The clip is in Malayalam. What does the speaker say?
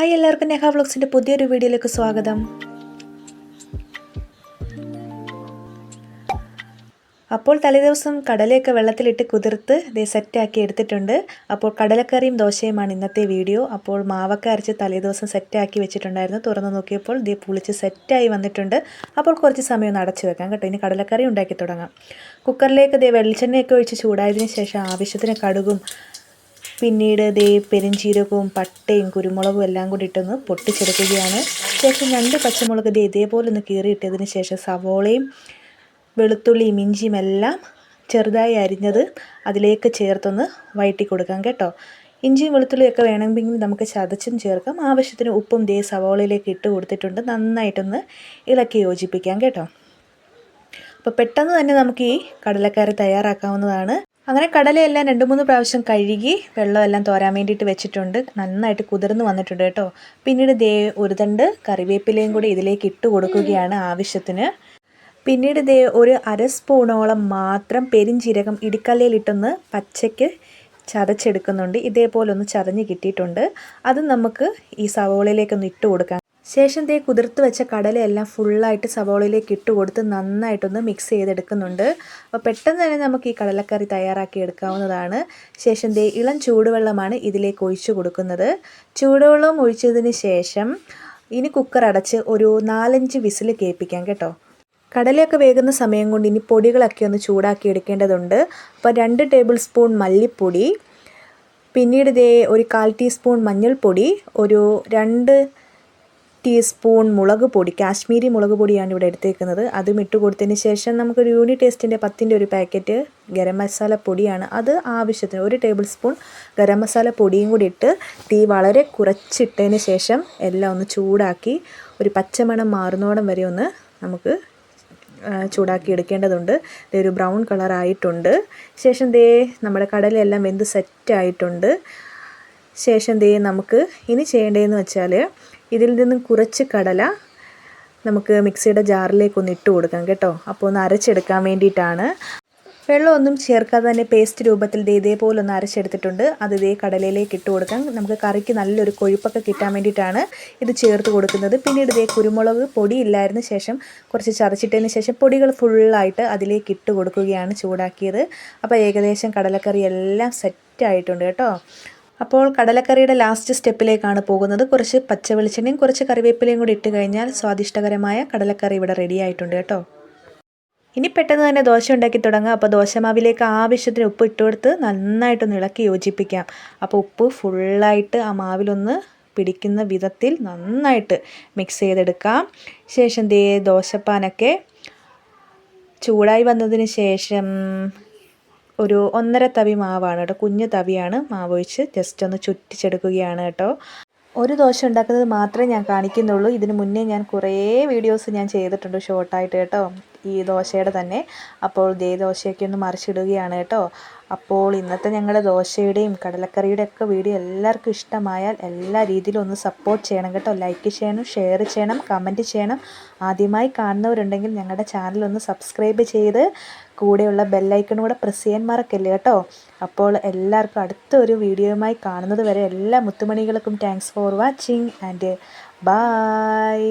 ഹായ് എല്ലാവർക്കും നെഹ വ്ളോഗ്സിന്റെ പുതിയൊരു വീഡിയോയിലേക്ക് സ്വാഗതം. അപ്പോൾ തലേദിവസം കടലയൊക്കെ വെള്ളത്തിലിട്ട് കുതിർത്ത് ദേ സെറ്റാക്കി എടുത്തിട്ടുണ്ട്. അപ്പോൾ കടലക്കറിയും ദോശയുമാണ് ഇന്നത്തെ വീഡിയോ. അപ്പോൾ മാവൊക്കെ അരച്ച് തലേദിവസം സെറ്റാക്കി വെച്ചിട്ടുണ്ടായിരുന്നു. തുറന്ന് നോക്കിയപ്പോൾ ദേ പുളിച്ച് സെറ്റായി വന്നിട്ടുണ്ട്. അപ്പോൾ കുറച്ച് സമയം ഒന്ന് അടച്ചു വെക്കാം കേട്ടോ. ഇനി കടലക്കറി ഉണ്ടാക്കി തുടങ്ങാം. കുക്കറിലേക്ക് ദേ വെളിച്ചെണ്ണയൊക്കെ ഒഴിച്ച് ചൂടായതിനു ശേഷം ആവശ്യത്തിന് കടുകും പിന്നീട് ദേ പെരുംജീരകവും പട്ടയും കുരുമുളകും എല്ലാം കൂടി ഇട്ടൊന്ന് പൊട്ടിച്ചെടുക്കുകയാണ്. ശേഷം രണ്ട് പച്ചമുളക് ദേ ഇതേപോലെ ഒന്ന് കീറിയിട്ടതിന് ശേഷം സവോളയും വെളുത്തുള്ളിയും ഇഞ്ചിയും എല്ലാം ചെറുതായി അരിഞ്ഞത് അതിലേക്ക് ചേർത്തൊന്ന് വഴറ്റി കൊടുക്കാം കേട്ടോ. ഇഞ്ചിയും വെളുത്തുള്ളിയൊക്കെ വേണമെങ്കിൽ നമുക്ക് ചതച്ചും ചേർക്കാം. ആവശ്യത്തിന് ഉപ്പും ദേ സവോളയിലേക്ക് ഇട്ട് കൊടുത്തിട്ടുണ്ട്. നന്നായിട്ടൊന്ന് ഇളക്കി യോജിപ്പിക്കാം കേട്ടോ. അപ്പോൾ പെട്ടെന്ന് തന്നെ നമുക്ക് ഈ കടലക്കറി തയ്യാറാക്കാവുന്നതാണ്. അങ്ങനെ കടലയെല്ലാം രണ്ട് മൂന്ന് പ്രാവശ്യം കഴുകി വെള്ളമെല്ലാം തോരാൻ വേണ്ടിയിട്ട് വെച്ചിട്ടുണ്ട്. നന്നായിട്ട് കുതിർന്ന് വന്നിട്ടുണ്ട് കേട്ടോ. പിന്നീട് ദേ ഒരു തണ്ട് കറിവേപ്പിലയും കൂടി ഇതിലേക്ക് ഇട്ട് കൊടുക്കുകയാണ് ആവശ്യത്തിന്. പിന്നീട് ദേ ഒരു അര സ്പൂണോളം മാത്രം പെരിഞ്ചീരകം ഇടിക്കല്ലയിലിട്ടൊന്ന് പച്ചയ്ക്ക് ചതച്ചെടുക്കുന്നുണ്ട്. ഇതേപോലെ ഒന്ന് ചതഞ്ഞ് കിട്ടിയിട്ടുണ്ട്. അത് നമുക്ക് ഈ സവോളയിലേക്കൊന്ന് ഇട്ട് കൊടുക്കാം ശേഷം ദേ കുതിർത്ത് വെച്ച കടലയെല്ലാം ഫുള്ളായിട്ട് സവോളയിലേക്ക് ഇട്ട് കൊടുത്ത് നന്നായിട്ടൊന്ന് മിക്സ് ചെയ്തെടുക്കുന്നുണ്ട്. അപ്പോൾ പെട്ടെന്ന് തന്നെ നമുക്ക് ഈ കടലക്കറി തയ്യാറാക്കി എടുക്കാവുന്നതാണ്. ശേഷം ദേ ഇളം ചൂടുവെള്ളമാണ് ഇതിലേക്ക് ഒഴിച്ചു കൊടുക്കുന്നത്. ചൂടുവെള്ളം ഒഴിച്ചതിന് ശേഷം ഇനി കുക്കർ അടച്ച് ഒരു നാലഞ്ച് വിസിൽ കേൾപ്പിക്കാം കേട്ടോ. കടലയൊക്കെ വേകുന്ന സമയം കൊണ്ട് ഇനി പൊടികളൊക്കെ ഒന്ന് ചൂടാക്കി എടുക്കേണ്ടതുണ്ട്. അപ്പോൾ രണ്ട് ടേബിൾ സ്പൂൺ മല്ലിപ്പൊടി പിന്നീട് ഇതേ ഒരു കാൽ ടീസ്പൂൺ മഞ്ഞൾപ്പൊടി ഒരു രണ്ട് ടീസ്പൂൺ മുളക് പൊടി കാശ്മീരി മുളക് പൊടിയാണ് ഇവിടെ എടുത്തേക്കുന്നത്. അതും ഇട്ട് കൊടുത്തതിന് ശേഷം നമുക്കൊരു യൂണി ടേസ്റ്റിന്റെ പത്തിന്റെ ഒരു പാക്കറ്റ് ഗരം മസാല പൊടിയാണ്. അത് ആവശ്യത്തിന് ഒരു ടേബിൾ സ്പൂൺ ഗരം മസാല പൊടിയും കൂടി ഇട്ട് തീ വളരെ കുറച്ചിട്ടതിന് ശേഷം എല്ലാം ഒന്ന് ചൂടാക്കി ഒരു പച്ചമണം മാറുന്നോടം വരെ ഒന്ന് നമുക്ക് ചൂടാക്കി എടുക്കേണ്ടതുണ്ട്. ദേ ഒരു ബ്രൗൺ കളറായിട്ടുണ്ട് ശേഷം ദേ നമ്മുടെ കടലെല്ലാം വെന്ത് സെറ്റായിട്ടുണ്ട് ശേഷം ദേ നമുക്ക് ഇനി ചെയ്യേണ്ടതെന്ന് വെച്ചാൽ ഇതിൽ നിന്നും കുറച്ച് കടല നമുക്ക് മിക്സിയുടെ ജാറിലേക്ക് ഒന്ന് ഇട്ട് കൊടുക്കാം കേട്ടോ. അപ്പോൾ ഒന്ന് അരച്ചെടുക്കാൻ വേണ്ടിയിട്ടാണ്. വെള്ളമൊന്നും ചേർക്കാതെ തന്നെ പേസ്റ്റ് രൂപത്തിൽ ഇതേപോലെ ഒന്ന് അരച്ചെടുത്തിട്ടുണ്ട്. അത് ഇതേ കടലയിലേക്ക് ഇട്ട് കൊടുക്കാം. നമുക്ക് കറിക്ക് നല്ലൊരു കൊഴുപ്പൊക്കെ കിട്ടാൻ വേണ്ടിയിട്ടാണ് ഇത് ചേർത്ത് കൊടുക്കുന്നത്. പിന്നീട് ഇതേ കുരുമുളക് പൊടി ഇല്ലായിരുന്ന ശേഷം കുറച്ച് ചതച്ചിട്ടതിന് ശേഷം പൊടികൾ ഫുള്ളായിട്ട് അതിലേക്ക് ഇട്ട് കൊടുക്കുകയാണ് ചൂടാക്കിയത്. അപ്പോൾ ഏകദേശം കടലക്കറി എല്ലാം സെറ്റായിട്ടുണ്ട് കേട്ടോ. അപ്പോൾ കടലക്കറിയുടെ ലാസ്റ്റ് സ്റ്റെപ്പിലേക്കാണ് പോകുന്നത്. കുറച്ച് പച്ച വെളിച്ചെണ്ണയും കുറച്ച് കറിവേപ്പിലയും കൂടി ഇട്ട് കഴിഞ്ഞാൽ സ്വാദിഷ്ടകരമായ കടലക്കറി ഇവിടെ റെഡി ആയിട്ടുണ്ട് കേട്ടോ. ഇനി പെട്ടെന്ന് തന്നെ ദോശ ഉണ്ടാക്കി തുടങ്ങാം. അപ്പോൾ ദോശമാവിലേക്ക് ആവശ്യത്തിന് ഉപ്പ് ഇട്ട് കൊടുത്ത് നന്നായിട്ടൊന്ന് ഇളക്കി യോജിപ്പിക്കാം. അപ്പോൾ ഉപ്പ് ഫുള്ളായിട്ട് ആ മാവിലൊന്ന് പിടിക്കുന്ന വിധത്തിൽ നന്നായിട്ട് മിക്സ് ചെയ്തെടുക്കാം. ശേഷം ദേ ദോശപ്പാനൊക്കെ ചൂടായി വന്നതിന് ശേഷം ഒരു ഒന്നര തവി മാവാണ് കേട്ടോ. കുഞ്ഞു തവിയാണ് മാവ് ഒഴിച്ച് ജസ്റ്റ് ഒന്ന് ചുറ്റിച്ചെടുക്കുകയാണ് കേട്ടോ. ഒരു ദോശ ഉണ്ടാക്കുന്നത് മാത്രമേ ഞാൻ കാണിക്കുന്നുള്ളൂ. ഇതിന് മുന്നേ ഞാൻ കുറേ വീഡിയോസ് ഞാൻ ചെയ്തിട്ടുണ്ട് ഷോർട്ടായിട്ട് കേട്ടോ. ഈ ദോശയുടെ തന്നെ. അപ്പോൾ ദേ ദോശയൊക്കെ ഒന്ന് മറിച്ചിടുകയാണ് കേട്ടോ. അപ്പോൾ ഇന്നത്തെ ഞങ്ങളുടെ ദോശയുടെയും കടലക്കറിയുടെ ഒക്കെ വീഡിയോ എല്ലാവർക്കും ഇഷ്ടമായാൽ എല്ലാ രീതിയിലും ഒന്ന് സപ്പോർട്ട് ചെയ്യണം കേട്ടോ. ലൈക്ക് ചെയ്യണം ഷെയർ ചെയ്യണം കമന്റ് ചെയ്യണം. ആദ്യമായി കാണുന്നവരുണ്ടെങ്കിൽ ഞങ്ങളുടെ ചാനൽ ഒന്ന് സബ്സ്ക്രൈബ് ചെയ്ത് കൂടെയുള്ള ബെല്ലൈക്കൺ കൂടെ പ്രസ് ചെയ്യാൻ മറക്കല്ലേ കേട്ടോ? അപ്പോൾ എല്ലാവർക്കും അടുത്ത അടുത്തൊരു വീഡിയോയുമായി കാണുന്നത് വരെ എല്ലാ മുത്തുമണികൾക്കും thanks for watching and bye